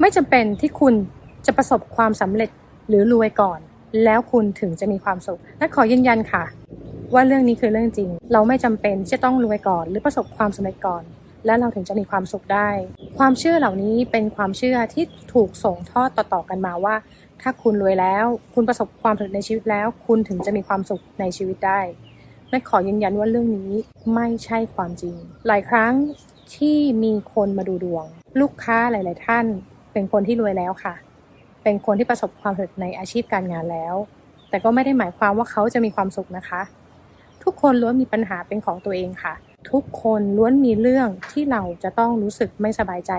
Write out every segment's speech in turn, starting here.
ไม่จำเป็นที่คุณจะประสบความสำเร็จหรือรวยก่อน แล้วคุณถึงจะมีความสุขนัทขอยืนยันค่ะ ว่าเรื่องนี้คือเรื่องจริง เราไม่จำเป็นที่จะต้องรวยก่อน หรือประสบความสำเร็จก่อน แล้วเราถึงจะมีความสุขได้ ความเชื่อเหล่านี้เป็นความเชื่อที่ถูกส่งทอดต่อๆกันมาว่า ถ้าคุณรวยแล้ว คุณประสบความสำเร็จในชีวิตแล้ว คุณถึงจะมีความสุขในชีวิตได้นัทขอยืนยันว่าเรื่องนี้ไม่ใช่ความจริง หลายครั้งที่มีคนมาดูดวง ลูกค้าหลาย ๆ ท่าน เป็นคนที่รวยแล้วค่ะ เป็นคนที่ประสบความสำเร็จในอาชีพการงานแล้ว แต่ก็ไม่ได้หมายความว่าเขาจะมีความสุขนะคะ ทุกคนล้วนมีปัญหาเป็นของตัวเองค่ะ ทุกคนล้วนมีเรื่องที่เราจะต้องรู้สึกไม่สบายใจ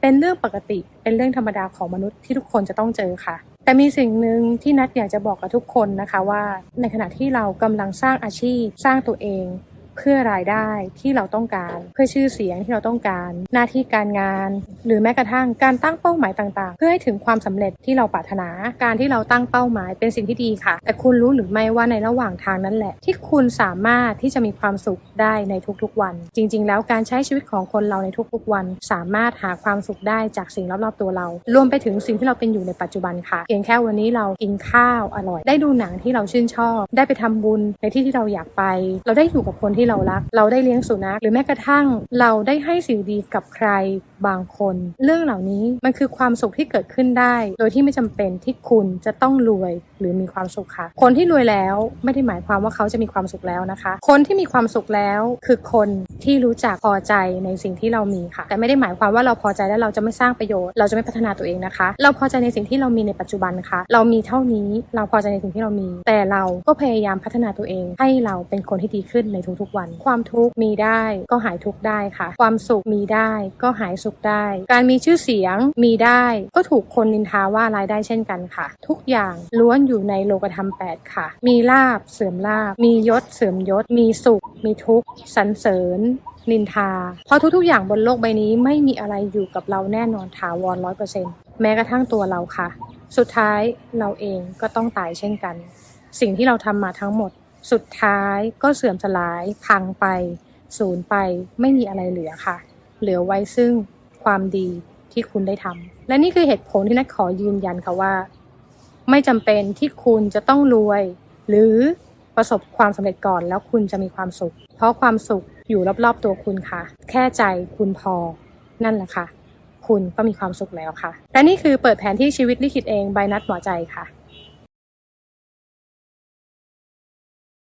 เป็นเรื่องปกติ เป็นเรื่องธรรมดาของมนุษย์ที่ทุกคนจะต้องเจอค่ะ แต่มีสิ่งหนึ่งที่นัดอยากจะบอกกับทุกคนนะคะว่า ในขณะที่เรากำลังสร้างอาชีพ สร้างตัวเอง เพื่อรายได้ที่เราต้องการ เพื่อชื่อเสียงที่เราต้องการ หน้าที่การงาน หรือแม้กระทั่งการตั้งเป้าหมายต่างๆ เพื่อให้ถึงความสำเร็จที่เราปรารถนา การที่เราตั้งเป้าหมายเป็นสิ่งที่ดีค่ะ แต่คุณรู้หรือไม่ว่าในระหว่างทางนั้นแหละ ที่คุณสามารถที่จะมีความสุขได้ในทุกๆวัน จริง ๆ แล้วการใช้ชีวิตของคนเราในทุกๆวัน สามารถหาความสุขได้จากสิ่งรอบๆตัวเรา รวมไปถึงสิ่งที่เราเป็นอยู่ในปัจจุบันค่ะเพียงแค่วันนี้เรากินข้าวอร่อย ได้ดูหนังที่เราชื่นชอบ ได้ไปทำบุญในที่ที่เราอยากไป เราได้อยู่กับคนที่เรารัก เราได้เลี้ยงสุนัขหรือแม้กระทั่ง เราได้ให้สิ่งดีกับใคร บางคน เรื่องเหล่านี้มันคือความสุขที่เกิดขึ้นได้ โดยที่ไม่จำเป็นที่คุณจะต้องรวยหรือมีความสุขค่ะ คนที่รวยแล้วไม่ได้หมายความว่าเขาจะมีความสุขแล้วนะคะ คนที่มีความสุขแล้วคือคนที่รู้จักพอใจในสิ่งที่เรามีค่ะ แต่ไม่ได้หมายความว่าเราพอใจแล้วเราจะไม่สร้างประโยชน์ เราจะไม่พัฒนาตัวเองนะคะ เราพอใจในสิ่งที่เรามีในปัจจุบันค่ะ เรามีเท่านี้เราพอใจในสิ่งที่เรามี แต่เราก็พยายามพัฒนาตัวเอง ให้เราเป็นคนที่ดีขึ้นในทุกๆวัน ความทุกข์มีได้ก็หายทุกข์ได้ค่ะ ความสุขมีได้ก็หายสุขได้ การมีชื่อเสียงมีได้ ก็ถูกคนนินทาว่ารายได้เช่นกันค่ะ ทุกอย่างล้วนอยู่ในโลกธรรมแปดค่ะ มีลาบเสื่อมลาบ มียศเสื่อมยศ มีสุข มีทุกข์สรรเสริญนินทา เพราะทุกๆ อย่างบนโลกใบนี้ไม่มีอะไรอยู่กับเราแน่นอนถาวรร้อยเปอร์เซ็นต์แม้กระทั่งตัวเราค่ะ สุดท้ายเราเองก็ต้องตายเช่นกัน สิ่งที่เราทำมาทั้งหมด สุดท้ายก็เสื่อมสลายพังไป สูญไป ไม่มีอะไรเหลือค่ะ เหลือไว้ซึ่ง ความดีที่คุณได้ทำและนี่คือเหตุผลที่นัทขอยืนยันค่ะว่า ไม่จำเป็นที่คุณจะต้องรวย หรือประสบความสำเร็จก่อนแล้วคุณจะมีความสุข เพราะความสุขอยู่รอบๆตัวคุณค่ะ แค่ใจคุณพอ นั่นแหละค่ะ คุณก็มีความสุขแล้วค่ะ และนี่คือเปิดแผนที่ชีวิตลิขิตเองใบนัดหมอใจค่ะ